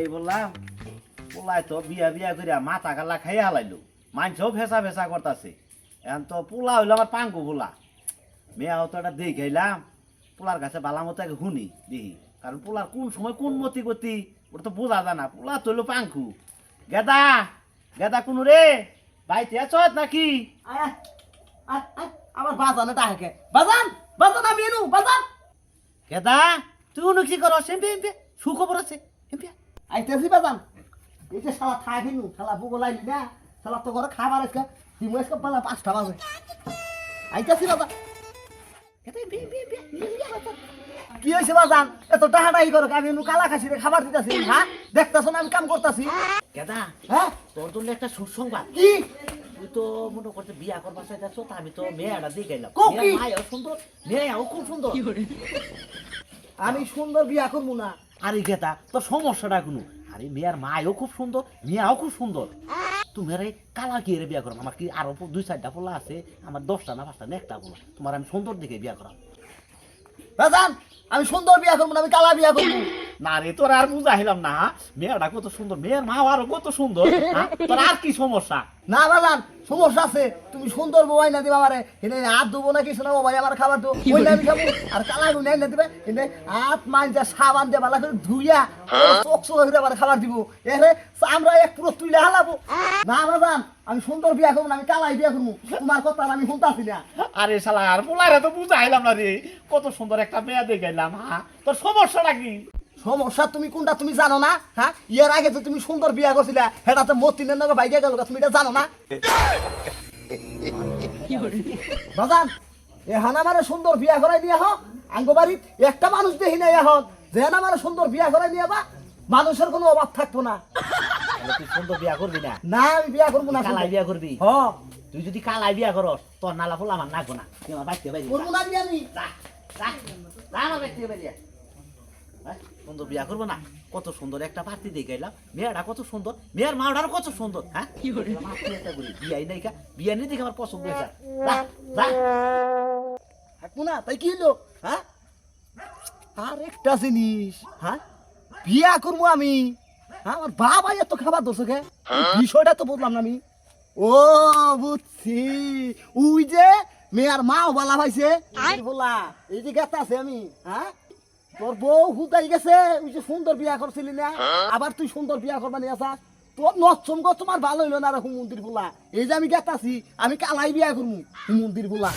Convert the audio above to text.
এই বললাম পোলাই তো বিয়া বিয়া করিয়া মাথা গাল্লা খাইয়া হালাইলো। মানুষও ফেসা ফেসা করতেছে। এখন তো পোলা হইল আমার পাঙ্কু পোলা। মেয়াও তো এটা দেখে খাইলাম পোলার কাছে বালা মতো শুনি দেখি। কারণ পোলার কোন সময় কোন মতি গতি ওটা তো বোঝা যায় না। পোলা তো হইল পাঙ্কু গেদা গেদা কোনো রে? বাইতে আছ নাকি? আমার বাজান হেকে বাজান বাজান আমি এনু বাজান। গেদা তুই কোনো কি করো এমপি এমপি সুখবর আছে এমপি। আইতেছি বাজান। এই যে শালা খাই দিনু শালা বুগো লাইলি না শালা তো ঘরে খাবার আজকে দিমু আজকে বেলা পাঁচটা বাজে। আইতেছি এমপি কি হয়েছে বাজান? এত টাহাটাহি করো আমি কালা খাসি রে খাবার দিতেছি হ্যাঁ? দেখতেছো না আমি কাম করতেছি? গেদা হ্যাঁ? তোর জন্য একটা সুসংবাদ। কি? তুই তো মনে করতে বিয়া করবার চাইতেছ তা আমি তো মেয়েটা দিয়ে গেলাম কি? মায়াও সুন্দর মেয়াও খুব সুন্দর। আমি সুন্দর বিয়া করব না। আরে গেতা তোর সমস্যাটা কোনো? আরে মেয়ের মায়ও খুব সুন্দর, মেয়েও খুব সুন্দর। তুমি আরে কালা কি বিয়া করো, আমার কি আরও দুই চারটা পোলা আছে? আমার দশটা না পাঁচটা, না একটা পোলা। তোমার আমি সুন্দর দেখে বিয়া করাম বাজান! আমি সুন্দর বিয়া করব না আমি কালা বিয়া করব। না রে তোর আর বুঝাইলাম না মেয়েটা কত সুন্দর মেয়ের মা আরও কত সুন্দর হ্যাঁ? তোর আর কি সমস্যা? না বাজান সমস্যা আছে। তুমি সুন্দর বোবাই না দিবা আমারে। এনে হাত ধুবো না কিছু না ভাই আমার খাবার তো ওই না আমি খাব। আর কালা গুণ না দিবে। এনে হাত মাঞ্জা সাবান দিয়ে ভালো করে ধুইয়া চোখ চোখ করে আমার খাবার দিব। এরে আমরা এক পুরো তুইলে হালাবো। না বাজান আমি সুন্দর বিয়া করব না আমি কালাই বিয়া করব। তোমার কথা আমি শুনতাছি না। আরে শালা আর পোলারে তো বুঝাইলাম না রে। কত সুন্দর একটা মেয়ে দেখাইলাম হ্যাঁ তোর সমস্যাটা কি? সমস্যা তুমি কোনটা তুমি জানো না হ্যাঁ এর আগে তো তুমি সুন্দর বিয়া করছিলে সেটা তো মতিনের নগর বাইকে গেল তুমি এটা জানো না? বাজান এখন আমার সুন্দর বিয়া করাই নিয়ে হোক আঙ্গবাড়িত একটা মানুষ দেখি নাই এখন। যে মানে সুন্দর বিয়া করাই নিয়ে বা মানুষের কোনো অভাব থাকব না। তুই সুন্দর বিয়া করবি না? না আমি বিয়া করব না কালাই বিয়া করবি? হ। তুই যদি কালাই বিয়া করস তোর নালা ফুল আমার না। তুই আমার বাইতে বাইরে করব না বিয়া আমি। যা। হ্যাঁ, সুন্দর বিয়া করব না। কত সুন্দর একটা পার্টি দিয়ে গেলাম মেয়েটা কত সুন্দর। মেয়ের মাওটারও কত সুন্দর হ্যাঁ? করি, বিয়াই নাই কা। বিয়া নেই দেখে আমার পছন্দ হয়েছে। থাকব না তাই কি হলো? হ্যাঁ? আর একটা জিনিস। হ্যাঁ? বিয়া করব আমি। আমার বাবা এত খাবার দোষ কে বিষয়টা তো বুঝলাম না আমি। ও বুঝছি। ওই যে মেয়ার মাও বালা ভাইছে বলা এই যে গেতা আছে আমি হ্যাঁ? তোর বউ হুদাই গেছে ওই যে সুন্দর বিয়া করছিলি না? আবার তুই সুন্দর বিয়া করবা নিয়ে আসা তোর নচ্ছম গো তোমার ভালো হইল না রে হুমন্দির বলা। এই যে আমি গেতাছি আমি কালাই বিয়া করব হুমন্দির বলা।